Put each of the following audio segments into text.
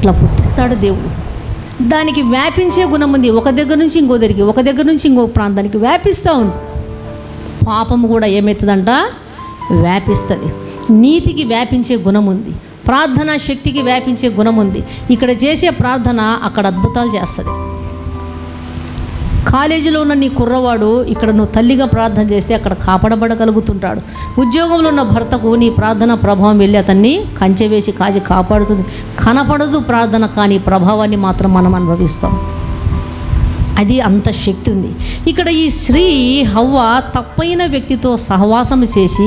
అట్లా పుట్టిస్తాడు దేవుడు? దానికి వ్యాపించే గుణం ఉంది. ఒక దగ్గర నుంచి ఇంకో దగ్గరికి ఒక దగ్గర నుంచి ఇంకో ప్రాంతానికి వ్యాపిస్తూ ఉంది. పాపము కూడా ఏమవుతుందంట వ్యాపిస్తుంది. నీతికి వ్యాపించే గుణం ఉంది. ప్రార్థనా శక్తికి వ్యాపించే గుణం ఉంది. ఇక్కడ చేసే ప్రార్థన అక్కడ అద్భుతాలు చేస్తుంది. కాలేజీలో ఉన్న నీ కుర్రవాడు ఇక్కడ నువ్వు తల్లిగా ప్రార్థన చేస్తే అక్కడ కాపాడబడగలుగుతుంటాడు. ఉద్యోగంలో ఉన్న భర్తకు నీ ప్రార్థన ప్రభావం వెళ్ళి అతన్ని కంచె వేసి కాచి కాపాడుతుంది. కనపడదు ప్రార్థన కానీ ప్రభావాన్ని మాత్రం మనం అనుభవిస్తాం. అది అంత శక్తి ఉంది. ఇక్కడ ఈ స్త్రీ హవ్వ తప్పైన వ్యక్తితో సహవాసం చేసి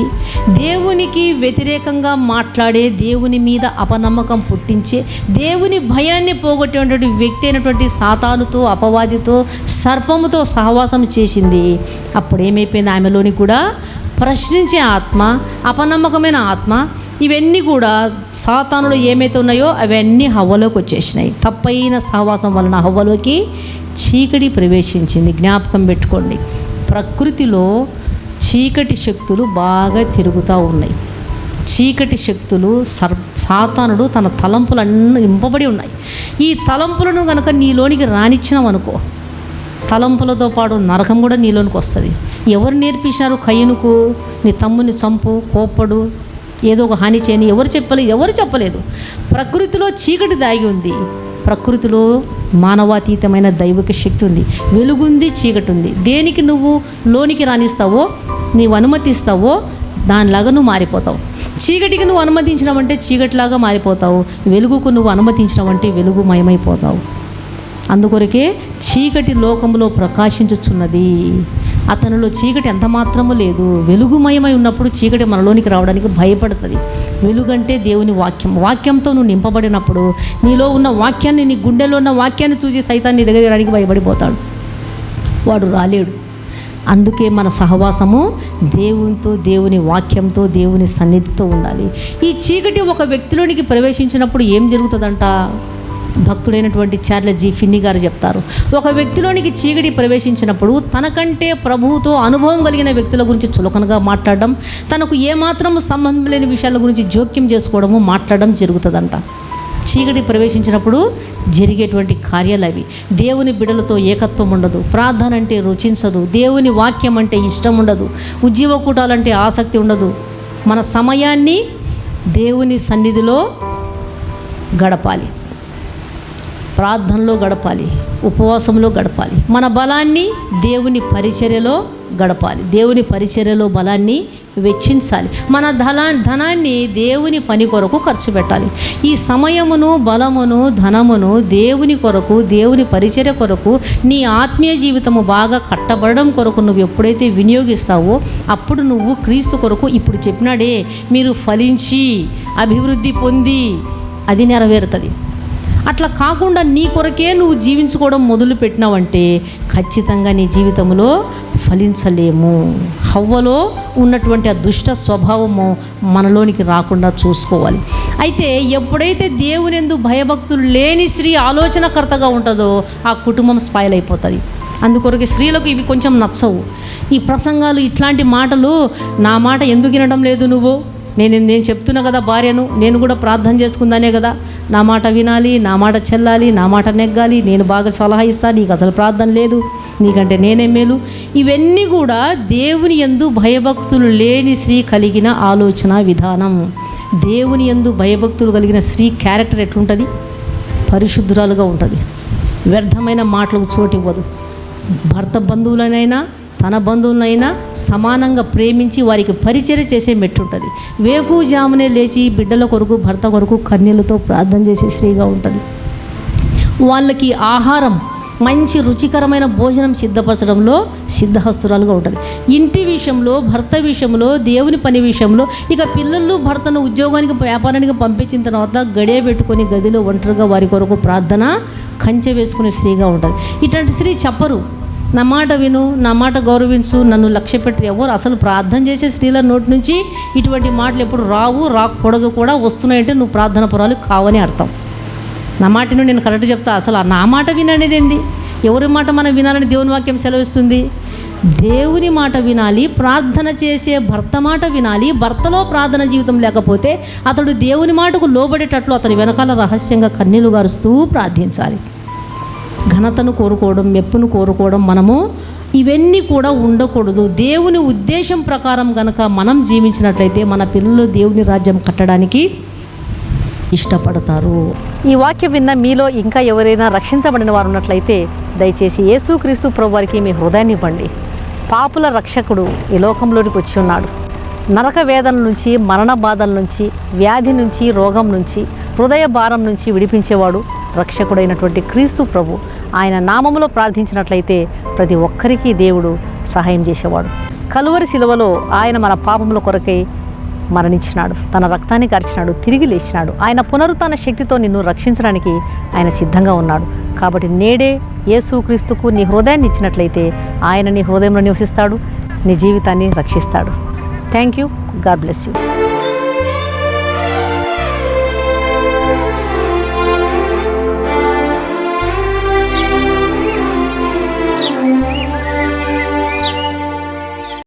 దేవునికి వ్యతిరేకంగా మాట్లాడే దేవుని మీద అపనమ్మకం పుట్టించే దేవుని భయాన్ని పోగొట్టేటువంటి వ్యక్తి అయినటువంటి సాతానుతో అపవాదితో సర్పముతో సహవాసం చేసింది. అప్పుడు ఏమైపోయింది ఆమెలోని కూడా ప్రశ్నించే ఆత్మ అపనమ్మకమైన ఆత్మ ఇవన్నీ కూడా సాతానులో ఏమైతే ఉన్నాయో అవన్నీ హవ్వలోకి వచ్చేసినాయి. తప్పైన సహవాసం వలన హవ్వలోకి చీకటి ప్రవేశించింది. జ్ఞాపకం పెట్టుకోండి. ప్రకృతిలో చీకటి శక్తులు బాగా తిరుగుతూ ఉన్నాయి. చీకటి శక్తులు సర్ సాతానుడు తన తలంపులన్నీ నింపబడి ఉన్నాయి. ఈ తలంపులను కనుక నీలోనికి రానిచ్చినాం అనుకో తలంపులతో పాటు నరకం కూడా నీలోనికి వస్తుంది. ఎవరు నేర్పించినారు కయ్యనుకు? నీ తమ్ముని చంపు కోప్పడు ఏదో ఒక హాని చేయని ఎవరు చెప్పలేదు ఎవరు చెప్పలేదు. ప్రకృతిలో చీకటి దాగి ఉంది. ప్రకృతిలో మానవాతీతమైన దైవిక శక్తి ఉంది. వెలుగుంది చీకటి ఉంది. దేనికి నువ్వు లోనికి రాణిస్తావో నీవు అనుమతిస్తావో దానిలాగా నువ్వు మారిపోతావు. చీకటికి నువ్వు అనుమతించినావంటే చీకటిలాగా మారిపోతావు. వెలుగుకు నువ్వు అనుమతించినావంటే వెలుగుమయమైపోతావు. అందుకొరకే చీకటి లోకంలో ప్రకాశించుచున్నది. అతనిలో చీకటి ఎంత మాత్రము లేదు. వెలుగుమయమై ఉన్నప్పుడు చీకటి మనలోనికి రావడానికి భయపడుతుంది. వెలుగంటే దేవుని వాక్యం. వాక్యంతో నువ్వు నింపబడినప్పుడు నీలో ఉన్న వాక్యాన్ని నీ గుండెలో ఉన్న వాక్యాన్ని చూసి సైతాన్ని దగ్గరకి భయపడిపోతాడు. వాడు రాలేడు. అందుకే మన సహవాసము దేవునితో దేవుని వాక్యంతో దేవుని సన్నిధితో ఉండాలి. ఈ చీకటి ఒక వ్యక్తిలోనికి ప్రవేశించినప్పుడు ఏం జరుగుతుందంట? భక్తుడైనటువంటి చార్ల జీ ఫిన్ని గారు చెప్తారు. ఒక వ్యక్తిలోనికి చీకటి ప్రవేశించినప్పుడు తనకంటే ప్రభువుతో అనుభవం కలిగిన వ్యక్తుల గురించి చులకనగా మాట్లాడడం తనకు ఏమాత్రం సంబంధం లేని విషయాల గురించి జోక్యం చేసుకోవడము మాట్లాడడం జరుగుతుందంట. చీకటి ప్రవేశించినప్పుడు జరిగేటువంటి కార్యాలు అవి. దేవుని బిడలతో ఏకత్వం ఉండదు ప్రార్థన అంటే రుచించదు దేవుని వాక్యం అంటే ఇష్టం ఉండదు ఉద్యోగ కూటాలంటే ఆసక్తి ఉండదు. మన సమయాన్ని దేవుని సన్నిధిలో గడపాలి. ప్రార్థనలో గడపాలి ఉపవాసంలో గడపాలి. మన బలాన్ని దేవుని పరిచర్యలో గడపాలి. దేవుని పరిచర్యలో బలాన్ని వెచ్చించాలి. మన ధనా ధనాన్ని దేవుని పని కొరకు ఖర్చు పెట్టాలి. ఈ సమయమును బలమును ధనమును దేవుని కొరకు దేవుని పరిచర్య కొరకు నీ ఆత్మీయ జీవితము బాగా కట్టబడడం కొరకు నువ్వు ఎప్పుడైతే వినియోగిస్తావో అప్పుడు నువ్వు క్రీస్తు కొరకు ఇప్పుడు చెప్పినాడే మీరు ఫలించి అభివృద్ధి పొంది అది నెరవేరుతుంది. అట్లా కాకుండా నీ కొరకే నువ్వు జీవించుకోవడం మొదలు పెట్టినావంటే ఖచ్చితంగా నీ జీవితంలో ఫలించలేము. హవ్వలో ఉన్నటువంటి ఆ దుష్ట స్వభావము మనలోనికి రాకుండా చూసుకోవాలి. అయితే ఎప్పుడైతే దేవుని ఎందు భయభక్తులు లేని స్త్రీ ఆలోచనకర్తగా ఉంటుందో ఆ కుటుంబం స్పాయిల్ అయిపోతుంది. అందుకొరకు స్త్రీలకు ఇవి కొంచెం నచ్చవు. ఈ ప్రసంగాలు ఇట్లాంటి మాటలు నా మాట ఎందుకు వినడం లేదు నువ్వు? నేను నేను చెప్తున్నా కదా భార్యను నేను కూడా ప్రార్థన చేసుకుందానే కదా. నా మాట వినాలి నా మాట చెల్లాలి నా మాట నెగ్గాలి నేను బాగా సలహా ఇస్తాను నీకు అసలు ప్రార్థన లేదు నీకంటే నేనే మేలు. ఇవన్నీ కూడా దేవుని ఎందు భయభక్తులు లేని స్త్రీ కలిగిన ఆలోచన విధానం. దేవుని ఎందు భయభక్తులు కలిగిన స్త్రీ క్యారెక్టర్ ఎట్లుంటుంది? పరిశుద్ధురాలుగా ఉంటుంది. వ్యర్థమైన మాటలకు చోటు ఇవ్వదు భర్త బంధువులనైనా తన బంధువులైనా సమానంగా ప్రేమించి వారికి పరిచర్య చేసే మెట్టుంటుంది. వేకుజామునే లేచి బిడ్డల కొరకు భర్త కొరకు కన్యలతో ప్రార్థన చేసే స్త్రీగా ఉంటుంది. వాళ్ళకి ఆహారం మంచి రుచికరమైన భోజనం సిద్ధపరచడంలో సిద్ధహస్తురాలుగా ఉంటుంది. ఇంటి విషయంలో భర్త విషయంలో దేవుని పని విషయంలో ఇక పిల్లలు భర్తను ఉద్యోగానికి వ్యాపారానికి పంపించిన తర్వాత గడియ పెట్టుకొని గదిలో ఒంటరిగా వారి కొరకు ప్రార్థన కంచె వేసుకునే స్త్రీగా ఉంటుంది. ఇటువంటి స్త్రీ చెప్పరు. నా మాట విను నా మాట గౌరవించు నన్ను లక్ష్య పెట్టి ఎవరు అసలు ప్రార్థన చేసే స్త్రీల నోటి నుంచి ఇటువంటి మాటలు ఎప్పుడు రావు రాకూడదు కూడా వస్తున్నాయంటే నువ్వు ప్రార్థన పురాలు కావని అర్థం. నా మాటను నేను కరెక్ట్ చెప్తా. అసలు ఆ నా మాట విననేది ఏంది? ఎవరి మాట మనం వినాలని దేవుని వాక్యం సెలవిస్తుంది? దేవుని మాట వినాలి ప్రార్థన చేసే భర్త మాట వినాలి భర్తలో ప్రార్థన జీవితం లేకపోతే అతడు దేవుని మాటకు లోబడేటట్లు అతని వెనకాల రహస్యంగా కన్నీలు గారుస్తూ ప్రార్థించాలి. ఘనతను కోరుకోవడం మెప్పును కోరుకోవడం మనము ఇవన్నీ కూడా ఉండకూడదు. దేవుని ఉద్దేశం ప్రకారం గనక మనం జీవించినట్లయితే మన పిల్లలు దేవుని రాజ్యం కట్టడానికి ఇష్టపడతారు. ఈ వాక్యం విన్న మీలో ఇంకా ఎవరైనా రక్షించబడిన వారు ఉన్నట్లయితే దయచేసి యేసుక్రీస్తు ప్రభువారికి మీ హృదయాన్ని ఇవ్వండి. పాపుల రక్షకుడు ఈ లోకంలోనికి వచ్చి ఉన్నాడు. నరక వేదన నుంచి మరణ బాధల నుంచి వ్యాధి నుంచి రోగం నుంచి హృదయ భారం నుంచి విడిపించేవాడు రక్షకుడైనటువంటి క్రీస్తు ప్రభు. ఆయన నామములో ప్రార్థించినట్లయితే ప్రతి ఒక్కరికి దేవుడు సహాయం చేసేవాడు. కలువరి శిలువలో ఆయన మన పాపముల కొరకై మరణించినాడు. తన రక్తాన్ని కార్చినాడు తిరిగి లేచినాడు. ఆయన పునరుత్న శక్తితో నిన్ను రక్షించడానికి ఆయన సిద్ధంగా ఉన్నాడు. కాబట్టి నేడే యేసుక్రీస్తుకు నీ హృదయాన్ని ఇచ్చినట్లయితే ఆయన నీ హృదయంలో నివసిస్తాడు నీ జీవితాన్ని రక్షిస్తాడు. Thank you God bless you